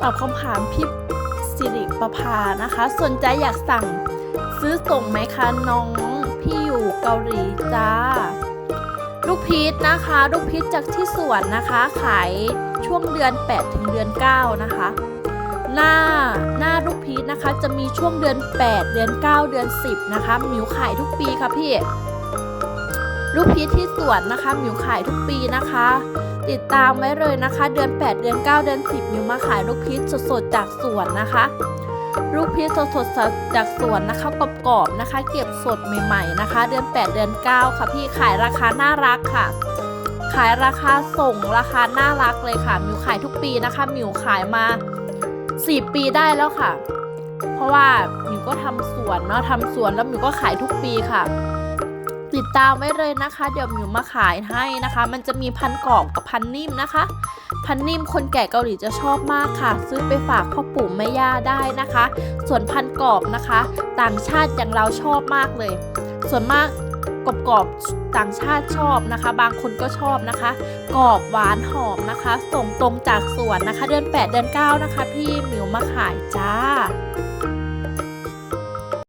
ตอบคำถามพี่สิริประภานะคะ สนใจอยากสั่งซื้อส่งไหมคะน้องพี่อยู่เกาหลีจ้า ลูกพีชนะคะ ลูกพีชจากที่สวนนะคะ ขายช่วงเดือน 8 ถึงเดือน 9 นะคะ หน้าหน้าลูกพีชนะคะ จะมีช่วงเดือน 8 เดือน 9 เดือน 10 นะคะหมิวขายทุกปีค่ะพี่ ลูกพีชที่สวนนะคะหมิวขายทุกปีนะคะ ติดตามไว้เลยนะคะ เดือน 8 เดือน 9 เดือน 10มิวมาขายลูกพีชสดๆจากสวนนะคะ ลูกพีชสดๆจากสวนนะคะกรอบๆนะคะ เก็บสดใหม่ๆนะคะ เดือน 8 เดือน 9 ค่ะพี่ขายราคาน่ารักค่ะ ขายราคาส่งราคาน่ารักเลยค่ะมิวขายทุกปีนะคะมิวขายมา 4 ปีได้แล้วค่ะ เพราะว่ามิวก็ทำสวนเนาะทำสวนแล้วมิวก็ขายทุกปีค่ะ ติดตามไว้เลยนะคะ เดี๋ยวมิวมาขายให้นะคะ มันจะมีพันกรอบกับพันนิ่มนะคะ พันนิ่มคนแก่เกาหลีจะชอบมากค่ะ ซื้อไปฝากพ่อปู่แม่ย่าได้นะคะ ส่วนพันกรอบนะคะ ต่างชาติอย่างเราชอบมากเลย ส่วนมากกรอบๆต่างชาติชอบนะคะ บางคนก็ชอบนะคะ กรอบหวานหอมนะคะ ส่งตรงจากสวนนะคะ เดือน 8 เดือน 9 นะคะ พี่หมิวมาขายจ้า